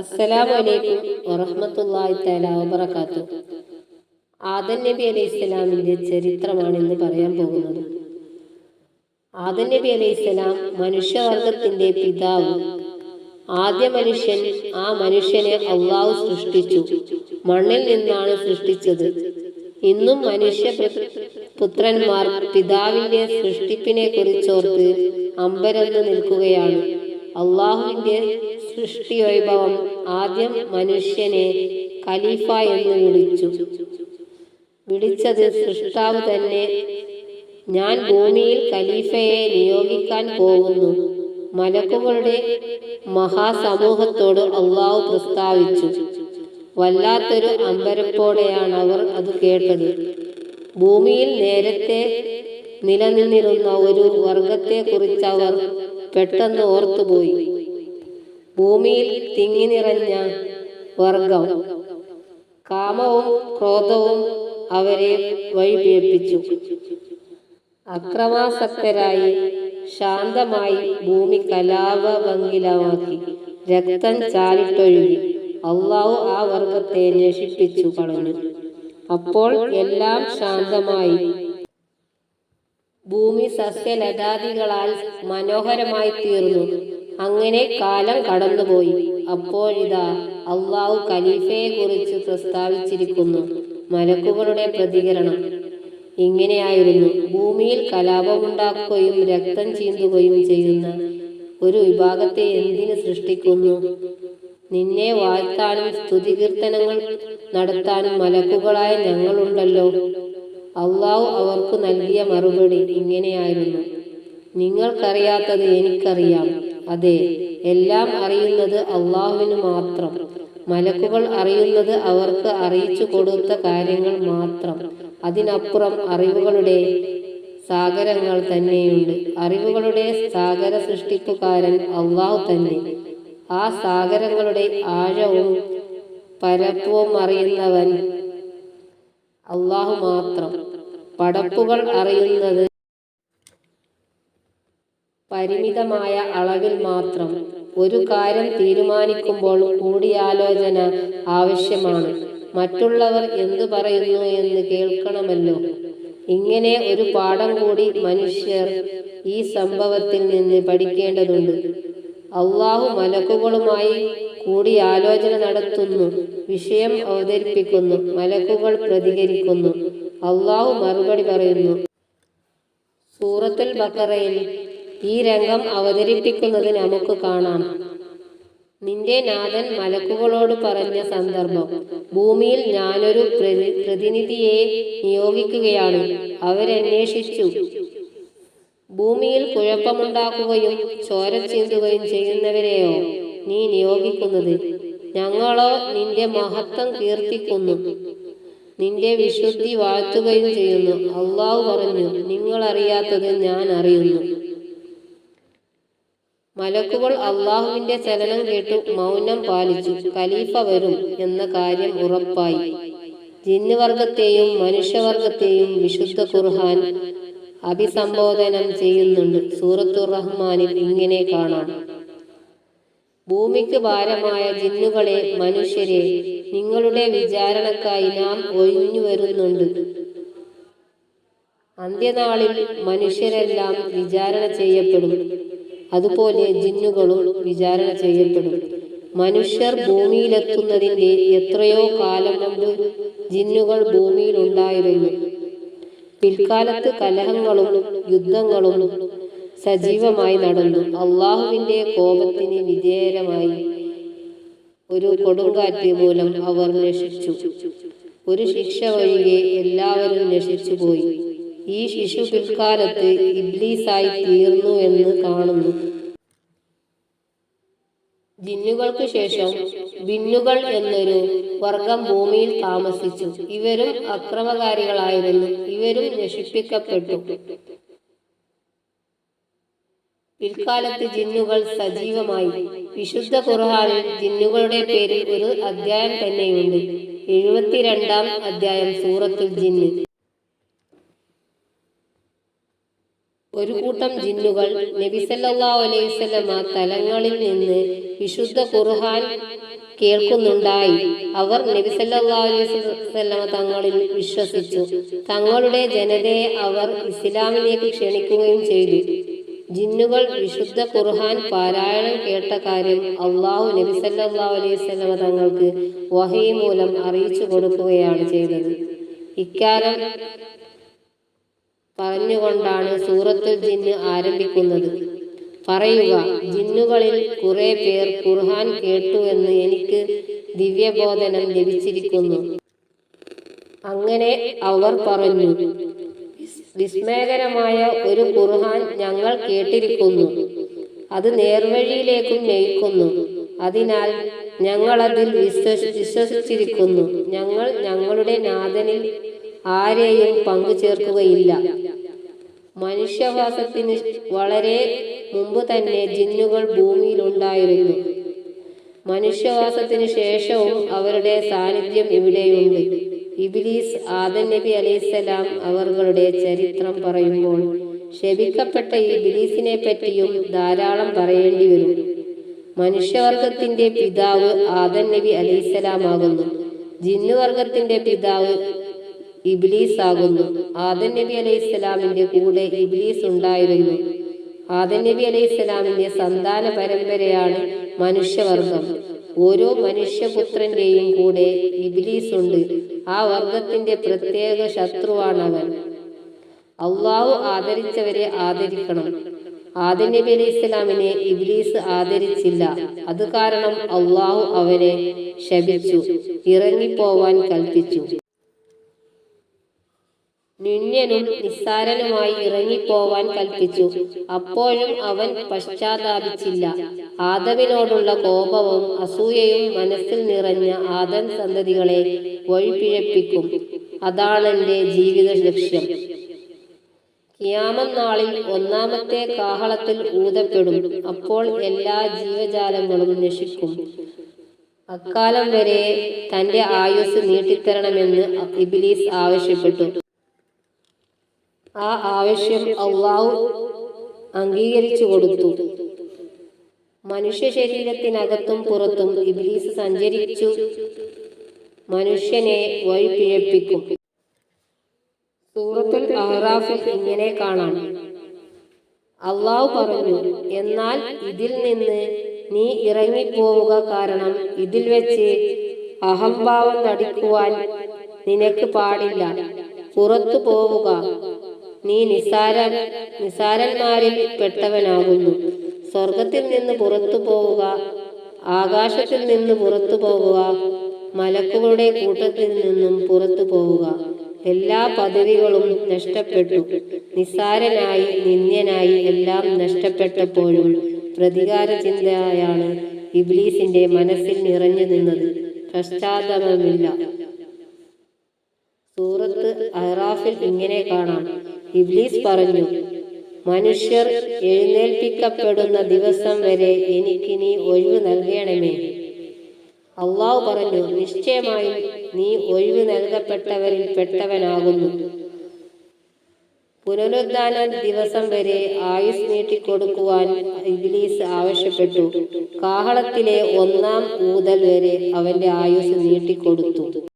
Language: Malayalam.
അസ്സലാമു അലൈക്കും വറഹ്മത്തുള്ളാഹി തആല വബറകാത്തു. ആദൻ നബി അലൈഹി ഇസ്ലാമിന്റെ ചരിത്രമാണ് ഇന്ന് പറയാൻ പോകുന്നത്. ആദൻ നബി അലൈഹി ഇസ്ലാം മനുഷ്യവർഗത്തിന്റെ പിതാവ് ആദ്യ മനുഷ്യൻ ആ മനുഷ്യനെ അള്ളാഹു സൃഷ്ടിച്ചു. മണ്ണിൽ നിന്നാണ് സൃഷ്ടിച്ചത്. ഇന്നും മനുഷ്യ പുത്രന്മാർ പിതാവിന്റെ സൃഷ്ടിപ്പിനെ കുറിച്ചോർത്ത് അമ്പരന്ന് നിൽക്കുകയാണ്. അള്ളാഹുവിന്റെ സൃഷ്ടി വൈഭവം ആദ്യം മനുഷ്യനെ ഖലീഫ എന്ന് വിളിച്ചു. വിളിച്ചത് സൃഷ്ടാവ് തന്നെ ഞാൻ ഭൂമിയിൽ ഖലീഫയെ നിയോഗിക്കാൻ പോകുന്നു. മലക്കുകളുടെ മഹാസമൂഹത്തോട് അള്ളാഹു പ്രസ്താവിച്ചു. വല്ലാത്തൊരു അമ്പരപ്പോടെയാണ് അവർ അത് കേട്ടത്. ഭൂമിയിൽ നേരത്തെ നിലനിന്നിരുന്ന ഒരു വർഗത്തെ കുറിച്ച് അവർ പെട്ടെന്ന് ഓർത്തുപോയി. ഭൂമിയിൽ തിങ്ങി നിറഞ്ഞ വർഗം. കാമവും ക്രോധവും അവരെ വഴിപിഴപ്പിച്ചു. അക്രമാസക്തരായി ശാന്തമായി ഭൂമി കലാപഭംഗിലമാക്കി. രക്തം ചാലിട്ടൊഴുകി. അള്ളാഹു ആ വർഗത്തെ നശിപ്പിച്ചു കളഞ്ഞു. അപ്പോൾ എല്ലാം ശാന്തമായി. ഭൂമി സസ്യലതാദികളാൽ മനോഹരമായി തീർന്നു അങ്ങനെ കാലം കടന്നുപോയി. അപ്പോഴിതാ അള്ളാഹു ഖലീഫയെ കുറിച്ച് പ്രസ്താവിച്ചിരിക്കുന്നു. മലക്കുകളുടെ പ്രതികരണം. ഇങ്ങനെയായിരുന്നു ഭൂമിയിൽ കലാപമുണ്ടാക്കുകയും രക്തം ചീന്തുകയും ചെയ്യുന്ന ഒരു വിഭാഗത്തെ എന്തിന് സൃഷ്ടിക്കുന്നു? നിന്നെ വാഴ്ത്താനും സ്തുതികീർത്തനങ്ങൾ നടത്താനും മലക്കുകളായ ഞങ്ങളുണ്ടല്ലോ. അള്ളാഹു അവർക്ക് നൽകിയ മറുപടി ഇങ്ങനെയായിരുന്നു. നിങ്ങൾക്കറിയാത്തത് എനിക്കറിയാം. അതെ എല്ലാം അറിയുന്നത് അള്ളാഹുവിന് മാത്രം. മലക്കുകൾ അറിയുന്നത് അവർക്ക് അറിയിച്ചു കൊടുത്ത കാര്യങ്ങൾ മാത്രം. അതിനപ്പുറം അറിവുകളുടെ സാഗരങ്ങൾ തന്നെയുണ്ട്. അറിവുകളുടെ സാഗര സൃഷ്ടിപ്പുകാരൻ അള്ളാഹു തന്നെ. ആ സാഗരങ്ങളുടെ ആഴവും പരപ്പവും അറിയുന്നവൻ അള്ളാഹു മാത്രം. പടപ്പുകൾ അറിയുന്നത് പരിമിതമായ അളവിൽ മാത്രം ഒരു കാര്യം തീരുമാനിക്കുമ്പോൾ കൂടിയാലോചന ആവശ്യമാണ്. മറ്റുള്ളവർ എന്തു പറയുന്നു എന്ന് കേൾക്കണമല്ലോ. ഇങ്ങനെ ഒരു പാഠം കൂടി മനുഷ്യർ ഈ സംഭവത്തിൽ നിന്ന് പഠിക്കേണ്ടതുണ്ട്. അള്ളാഹു മലക്കുകളുമായി കൂടി ആലോചന നടത്തുന്നു വിഷയം അവതരിപ്പിക്കുന്നു മലക്കുകൾ പ്രതികരിക്കുന്നു. അള്ളാഹു മറുപടി പറയുന്നു. സൂറത്തുൽ ബക്കറയിൽ ഈ രംഗം അവതരിപ്പിക്കുന്നത് നമുക്ക് കാണാം. നിന്റെ നാഥൻ മലക്കുകളോട് പറഞ്ഞ സന്ദർഭം. ഭൂമിയിൽ ഞാനൊരു പ്രതി- പ്രതിനിധിയെ നിയോഗിക്കുകയാണ്. അവരന്വേഷിച്ചു. ഭൂമിയിൽ കുഴപ്പമുണ്ടാക്കുകയും ചോര ചീന്തുകയും ചെയ്യുന്നവരെയോ നീ നിയോഗിക്കുന്നത്? ഞങ്ങളോ നിന്റെ മഹത്വം കീർത്തിക്കുന്നു. നിന്റെ വിശുദ്ധി വാഴ്ത്തുകയും ചെയ്യുന്നു. അള്ളാഹു പറഞ്ഞു നിങ്ങൾ അറിയാത്തത് ഞാൻ അറിയുന്നു. മലക്കുകൾ അള്ളാഹുവിന്റെ ചലനം കേട്ടു മൗനം പാലിച്ചു. ഖലീഫ വരും എന്ന കാര്യം ഉറപ്പായി. ജിന്നുവർഗത്തെയും മനുഷ്യവർഗത്തെയും വിശുദ്ധ ഖുർഹാൻ അഭിസംബോധനം ചെയ്യുന്നുണ്ട്. സൂറത്തുർ റഹ്മാനിൽ ഇങ്ങനെ കാണാം. ഭൂമിക്ക് ഭാരമായ ജിന്നുകളെ മനുഷ്യരെ നിങ്ങളുടെ വിചാരണക്കായി നാം ഒഴിഞ്ഞു വരുന്നുണ്ട്. അന്ത്യനാളിൽ മനുഷ്യരെല്ലാം വിചാരണ ചെയ്യപ്പെടും. അതുപോലെ ജിന്നുകളും വിചാരണ ചെയ്യപ്പെടും. മനുഷ്യർ ഭൂമിയിലെത്തുന്നതിന്റെ എത്രയോ കാലം മുമ്പ് ജിന്നുകൾ ഭൂമിയിൽ ഉണ്ടായിരുന്നു പിൽക്കാലത്ത് കലഹങ്ങളും യുദ്ധങ്ങളും സജീവമായി നടന്നു. അള്ളാഹുവിന്റെ കോപത്തിന് വിധേയരമായി ഒരു കൊടുങ്കാറ്റ് മൂലം അവർ നശിച്ചു. ഒരു ശിക്ഷ ഒഴികെ എല്ലാവരും നശിച്ചുപോയി. ഈ ശിശു പിൽക്കാലത്ത് ഇബ്ലീസായി തീർന്നു എന്ന് കാണുന്നു. ജിന്നുകൾക്ക് ശേഷം ബിന്നുകൾ എന്നൊരു വർഗം ഭൂമിയിൽ താമസിച്ചു. ഇവരും അക്രമകാരികളായിരുന്നു. ഇവരും നശിപ്പിക്കപ്പെട്ടു. പിൽക്കാലത്ത് ജിന്നുകൾ സജീവമായി. വിശുദ്ധ ഖുർഹാനിൽ ജിന്നുകളുടെ പേരിൽ ഒരു അധ്യായം തന്നെയുണ്ട്. എഴുപത്തിരണ്ടാം അധ്യായം സൂറത്തുൽ ജിന്ന്. ഒരു കൂട്ടം ജിന്നുകൾ നബി സല്ലല്ലാഹു അലൈഹി വസല്ലമ തലങ്ങളിൽ നിന്ന് വിശുദ്ധ ഖുർആൻ കേൾക്കുന്നുണ്ടായി. അവർ നബി സല്ലല്ലാഹു അലൈഹി തങ്ങളിൽ വിശ്വസിച്ചു. തങ്ങളുടെ ജനതയെ അവർ ഇസ്ലാമിലേക്ക് ക്ഷണിക്കുകയും ചെയ്തു. ജിന്നുകൾ വിശുദ്ധ ഖുർആൻ പാരായണം കേട്ട കാര്യം അള്ളാഹു നബിസല്ലാ അലൈഹി തങ്ങൾക്ക് വഹി മൂലം അറിയിച്ചു കൊടുക്കുകയാണ് ചെയ്തത്. ഇക്കാരം പറഞ്ഞുകൊണ്ടാണ് സൂറത്തുൽ ജിന്ന് ആരംഭിക്കുന്നത്. പറയുക ജിന്നുകളിൽ കുറെ പേർ ഖുർആൻ കേട്ടുവെന്ന് എനിക്ക് ദിവ്യബോധനം ലഭിച്ചിരിക്കുന്നു. അങ്ങനെ അവർ പറഞ്ഞു വിസ്മയകരമായ ഒരു ഖുർഹാൻ ഞങ്ങൾ കേട്ടിരിക്കുന്നു. അത് നേർവഴിയിലേക്കും നയിക്കുന്നു. അതിനാൽ ഞങ്ങൾ അതിൽ വിശ്വസി വിശ്വസിച്ചിരിക്കുന്നു. ഞങ്ങൾ ഞങ്ങളുടെ നാഥനിൽ ആരെയും പങ്കു ചേർക്കുകയില്ല മനുഷ്യവാസത്തിന് വളരെ മുമ്പ് തന്നെ ജിന്നുകൾ ഭൂമിയിലുണ്ടായിരുന്നു. മനുഷ്യവാസത്തിന് ശേഷവും അവരുടെ സാന്നിധ്യം ഇവിടെയുണ്ട്. ഇബിലീസ് ആദം നബി അലൈസലാം അവരുടെ ചരിത്രം പറയുമ്പോൾ ശപിക്കപ്പെട്ട ഈ ബിലീസിനെ പറ്റിയും ധാരാളം പറയേണ്ടി വരും. മനുഷ്യവർഗത്തിന്റെ പിതാവ് ആദം നബി അലൈസലാമാകുന്നു ജിന്നുവർഗത്തിന്റെ പിതാവ് ഇബ്ലീസ് ആകുന്നു ആദം നബി അലൈഹി സ്വലാമിന്റെ കൂടെ ഇബ്ലീസ് ഉണ്ടായിരുന്നു. ആദം നബി അലൈഹി സ്വലാമിന്റെ സന്താന പരമ്പരയാണ് മനുഷ്യവർഗം. ഓരോ മനുഷ്യപുത്രന്റെയും കൂടെ ഇബ്ലീസ് ഉണ്ട് ആ വർഗത്തിന്റെ പ്രത്യേക ശത്രുവാണ് അവൻ അള്ളാഹു ആദരിച്ചവരെ ആദരിക്കണം. ആദൻ നബി അലൈഹി സ്വലാമിനെ ഇബ്ലീസ് ആദരിച്ചില്ല. അത് കാരണം അള്ളാഹു അവനെ ശപിച്ചു ഇറങ്ങിപ്പോവാൻ കൽപ്പിച്ചു. നിന്യനും നിസ്സാരനുമായി ഇറങ്ങിപ്പോവാൻ കൽപ്പിച്ചു. അപ്പോഴും അവൻ പശ്ചാത്താപിച്ചില്ല. ആദവിനോടുള്ള കോപവും അസൂയയും മനസ്സിൽ നിറഞ്ഞ ആദൻ സന്തതികളെ വഴിപിഴപ്പിക്കും. അതാണ് എന്റെ ജീവിത ലക്ഷ്യം. കിയാമം നാളിൽ ഒന്നാമത്തെ കാഹളത്തിൽ ഊതപ്പെടും. അപ്പോൾ എല്ലാ ജീവജാലങ്ങളും നശിക്കും. അക്കാലം വരെ തന്റെ ആയുസ് നീട്ടിത്തരണമെന്ന് ഇബിലീസ് ആവശ്യപ്പെട്ടു. ആ ആവശ്യം അള്ളാഹു അംഗീകരിച്ചു കൊടുത്തു. മനുഷ്യ ശരീരത്തിനകത്തും പുറത്തും ഇബ്ലീസ് സഞ്ചരിച്ചു. മനുഷ്യനെ വഴിപിഴപ്പിക്കും സൂറത്തുൽ അഹ്റാഫിൽ ഇങ്ങനെ കാണാം. അള്ളാഹു പറഞ്ഞു എന്നാൽ ഇതിൽ നിന്ന് നീ ഇറങ്ങിപ്പോവുക കാരണം ഇതിൽ വെച്ച് അഹംഭാവം നടിക്കുവാൻ നിനക്ക് പാടില്ല. പുറത്തു പോവുക നീ നിസാര നിസാരന്മാരിൽ പെട്ടവനാകുന്നു. സ്വർഗത്തിൽ നിന്ന് പുറത്തു പോവുക ആകാശത്തിൽ നിന്ന് പുറത്തു പോവുക മലക്കുകളുടെ കൂട്ടത്തിൽ നിന്നും പുറത്തു പോവുക. എല്ലാ പദവികളും നഷ്ടപ്പെട്ടു. നിസാരനായി നിന്ദ്യനായി എല്ലാം നഷ്ടപ്പെട്ടപ്പോഴും പ്രതികാര ചിന്തയാണ് ഇബ്ലീസിന്റെ മനസ്സിൽ നിറഞ്ഞു നിന്നത്. പശ്ചാത്തലമില്ല. സൂറത്ത് അഹ്റാഫിൽ ഇങ്ങനെ കാണാം. ഇബ്ലീസ് പറഞ്ഞു മനുഷ്യർ എഴുന്നേൽപ്പിക്കപ്പെടുന്ന ദിവസം വരെ എനിക്ക് നീ ഒഴിവ് നൽകണമേ. അള്ളാഹു പറഞ്ഞു നിശ്ചയമായും നീ ഒഴിവ് നൽകപ്പെട്ടവരിൽ പെട്ടവനാകുന്നു. പുനരുദ്ധാന ദിവസം വരെ ആയുസ് നീട്ടിക്കൊടുക്കുവാൻ ഇബ്ലീസ് ആവശ്യപ്പെട്ടു. കാഹളത്തിലെ ഒന്നാം ഊതൽ വരെ അവന്റെ ആയുസ് നീട്ടിക്കൊടുത്തു.